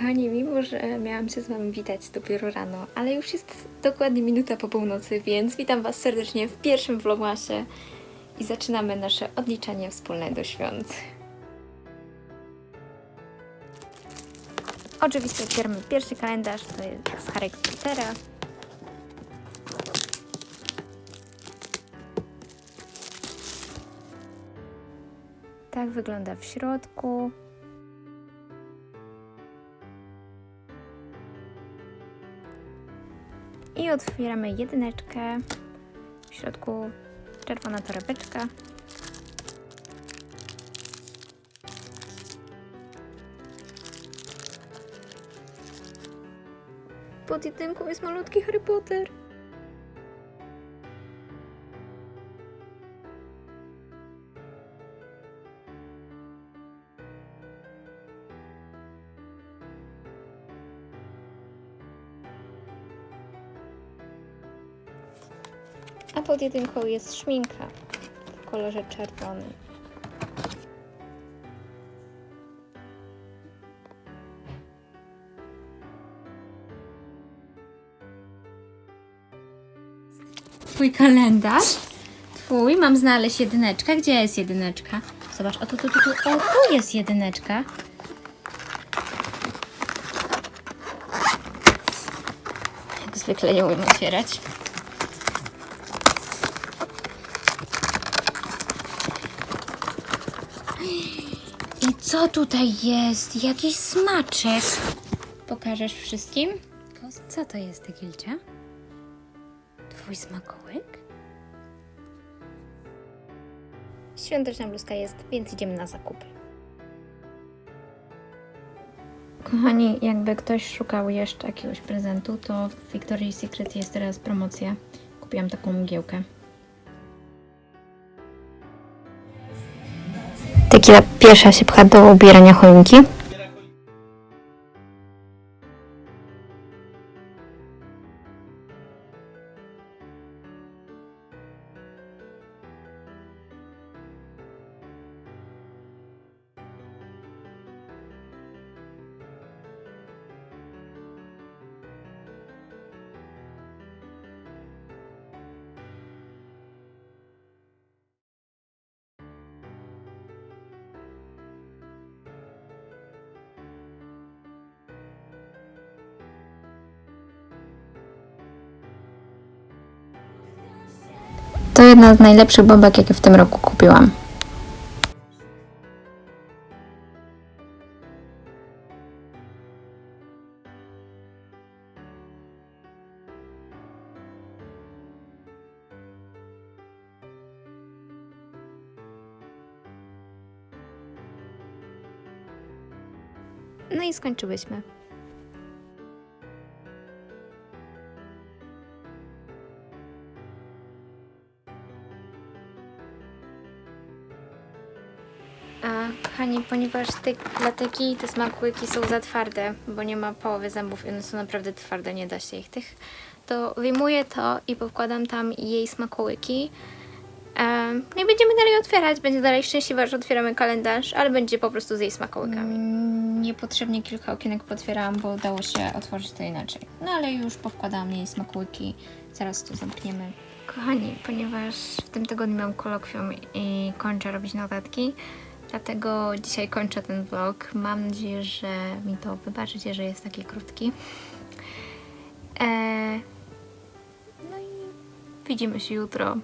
Kochani, mimo że miałam się z Wami witać dopiero rano, ale już jest dokładnie minuta po północy, więc witam Was serdecznie w pierwszym vlogmasie i zaczynamy nasze odliczanie wspólne do świąt. Oczywiście otwieramy pierwszy kalendarz, to jest z Harry Pottera. Tak wygląda w środku. I otwieramy jedyneczkę. W środku czerwona torebeczka. Pod jedynką jest malutki Harry Potter. A pod jedynką jest szminka w kolorze czerwonym. Twój kalendarz? Twój, mam znaleźć jedyneczkę. Gdzie jest jedyneczka? Zobacz, o tu, tu, tu, tu. O, tu jest jedyneczka. Jak zwykle nie umiem otwierać. I co tutaj jest? Jakiś smaczek. Pokażesz wszystkim? Co to jest, Egilcia? Twój smakołyk? Świąteczna bluzka jest, więc idziemy na zakupy. Kochani, jakby ktoś szukał jeszcze jakiegoś prezentu, to w Victoria's Secret jest teraz promocja. Kupiłam taką mgiełkę. Tequila pierwsza się pcha do ubierania choinki. Jedna z najlepszych bombek, jakie w tym roku kupiłam. No i skończyłyśmy. A kochani, ponieważ te i te smakołyki są za twarde, bo nie ma połowy zębów i one są naprawdę twarde, nie da się ich tych, to wyjmuję to i pokładam tam jej smakołyki. Em, No i będziemy dalej otwierać. Będzie dalej szczęśliwa, że otwieramy kalendarz, ale będzie po prostu z jej smakołykami. Mm, Niepotrzebnie kilka okienek potwierałam, bo dało się otworzyć to inaczej. No ale już powkładałam jej smakołyki. Zaraz to zamkniemy. Kochani, ponieważ w tym tygodniu mam kolokwium i kończę robić notatki, dlatego dzisiaj kończę ten vlog. Mam nadzieję, że mi to wybaczycie, że jest taki krótki. Eee, no i widzimy się jutro.